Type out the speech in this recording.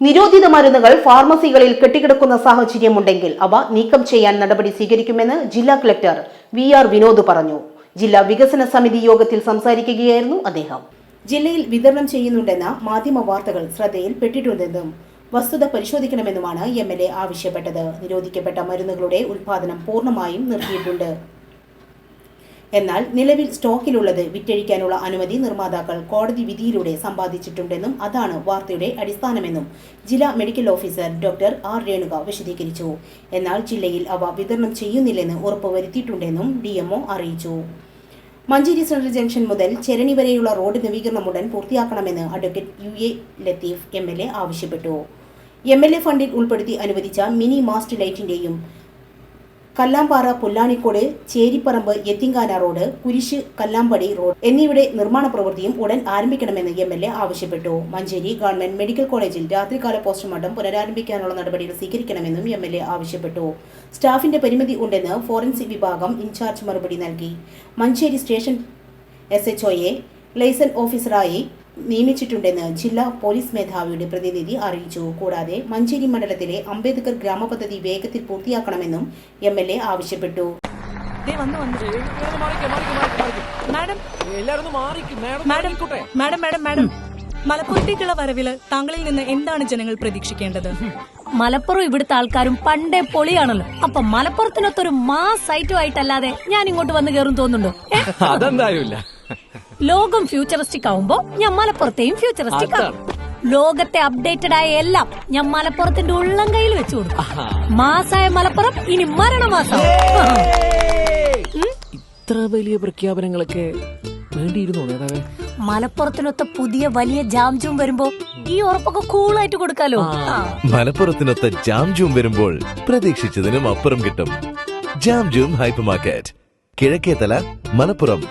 നിരോധിത മരുന്നുകൾ ഫാർമസികളിൽ കെട്ടിക്കിടക്കുന്ന സാഹചര്യമുണ്ടെങ്കിൽ അവ നീക്കം ചെയ്യാൻ നടപടി സ്വീകരിക്കുമെന്ന് ജില്ലാ കളക്ടർ വി ആർ വിനോദ് പറഞ്ഞു. ജില്ലാ വികസന സമിതി യോഗത്തിൽ സംസാരിക്കുകയായിരുന്നു അദ്ദേഹം. ജില്ലയിൽ വിതരണം ചെയ്യുന്നുണ്ടെന്ന മാധ്യമ വാർത്തകൾ ശ്രദ്ധയിൽപ്പെട്ടിട്ടുണ്ടെന്നും വസ്തുത പരിശോധിക്കണമെന്നുമാണ് എം എൽ എ ആവശ്യപ്പെട്ടത്. നിരോധിക്കപ്പെട്ട മരുന്നുകളുടെ ഉൽപാദനം പൂർണമായും നിർത്തിയിട്ടുണ്ട്. എന്നാൽ നിലവിൽ സ്റ്റോക്കിലുള്ളത് വിറ്റഴിക്കാനുള്ള അനുമതി നിർമ്മാതാക്കൾ കോടതി വിധിയിലൂടെ സമ്പാദിച്ചിട്ടുണ്ടെന്നും അതാണ് വാർത്തയുടെ അടിസ്ഥാനമെന്നും ജില്ലാ medical officer doctor R Renuka വിശദീകരിച്ചു. എന്നാൽ ജില്ലയിൽ അവ വിതരണം ചെയ്യുന്നില്ലെന്ന് ഉറപ്പുവരുത്തിയിട്ടുണ്ടെന്നും ഡിഎംഒ അറിയിച്ചു. മഞ്ചേരി സെൻട്രൽ ജംഗ്ഷൻ മുതൽ ചെരണി വരെയുള്ള റോഡ് നവീകരണം ഉടൻ പൂർത്തിയാക്കണമെന്ന് advocate U A Latheef M L A ആവശ്യപ്പെട്ടു. എം എൽ എ ഫണ്ടിൽ ഉൾപ്പെടുത്തി അനുവദിച്ച മിനി മാസ്റ്റ് ലൈറ്റിന്റെയും കല്ലാമ്പാറ പുല്ലാണിക്കോട് ചേരിപ്പറമ്പ് യത്തിങ്കാന റോഡ് കുരിശ് കല്ലാമ്പടി റോഡ് എന്നിവയുടെ നിർമ്മാണ പ്രവൃത്തിയും ഉടൻ ആരംഭിക്കണമെന്ന് എം എൽ എ ആവശ്യപ്പെട്ടു. മഞ്ചേരി ഗവൺമെന്റ് മെഡിക്കൽ കോളേജിൽ രാത്രികാല പോസ്റ്റ്മോർട്ടം പുനരാരംഭിക്കാനുള്ള നടപടികൾ സ്വീകരിക്കണമെന്നും എം എൽ എ ആവശ്യപ്പെട്ടു. സ്റ്റാഫിന്റെ പരിമിതി ഉണ്ടെന്ന് ഫോറൻസിക് വിഭാഗം ഇൻചാർജ് മറുപടി നൽകി. മഞ്ചേരി സ്റ്റേഷൻ എസ് എച്ച് ഒയെ ഓഫീസറായി നിയമിച്ചിട്ടുണ്ടെന്ന് ജില്ലാ പോലീസ് മേധാവിയുടെ പ്രതിനിധി അറിയിച്ചു. കൂടാതെ മഞ്ചേരി മണ്ഡലത്തിലെ അംബേദ്കർ ഗ്രാമപദ്ധതി വേഗത്തിൽ പൂർത്തിയാക്കണമെന്നും എം എൽ എ ആവശ്യപ്പെട്ടു. മാഡം. മാഡം മാഡം മലപ്പുറത്തേക്കുള്ള വരവിൽ താങ്കളിൽ നിന്ന് എന്താണ് ജനങ്ങൾ പ്രതീക്ഷിക്കേണ്ടത്? മലപ്പുറം ഇവിടുത്തെ ആൾക്കാരും പണ്ടേ പൊളിയാണല്ലോ. അപ്പൊ മലപ്പുറത്തിനൊത്തൊരു മാസ് ഐറ്റം ആയിട്ടല്ലാതെ ഞാൻ ഇങ്ങോട്ട് വന്ന് കയറും തോന്നുന്നുണ്ടോ? അതെന്തായാലും ലോകം ഫ്യൂച്ചറിസ്റ്റിക് ആവുമ്പോ ഞാൻ മലപ്പുറത്തെയും ഫ്യൂച്ചറിസ്റ്റിക് ആവും ലോകത്തെ അപ്ഡേറ്റഡ് ആയ എല്ലാം ഞാൻ മലപ്പുറത്തിന്റെ ഉള്ളം കയ്യിൽ വെച്ചു കൊടുക്കും. മാസായ മലപ്പുറം ഇനി മരണമാസം. ഇത്ര വലിയ പ്രഖ്യാപനങ്ങളൊക്കെ വേണ്ടിയിരുന്നോ നേതാവേ? മലപ്പുറത്തിനൊത്ത പുതിയ വലിയ ജാംജും വരുമ്പോ ഈ ഉറപ്പൊക്കെ കൂളായിട്ട് കൊടുക്കാലോ. മലപ്പുറത്തിനൊത്ത ജാംജും വരുമ്പോൾ പ്രതീക്ഷിച്ചതിനും അപ്പുറം കിട്ടും. Jamjoom hyper market Kizhakkethala Malappuram.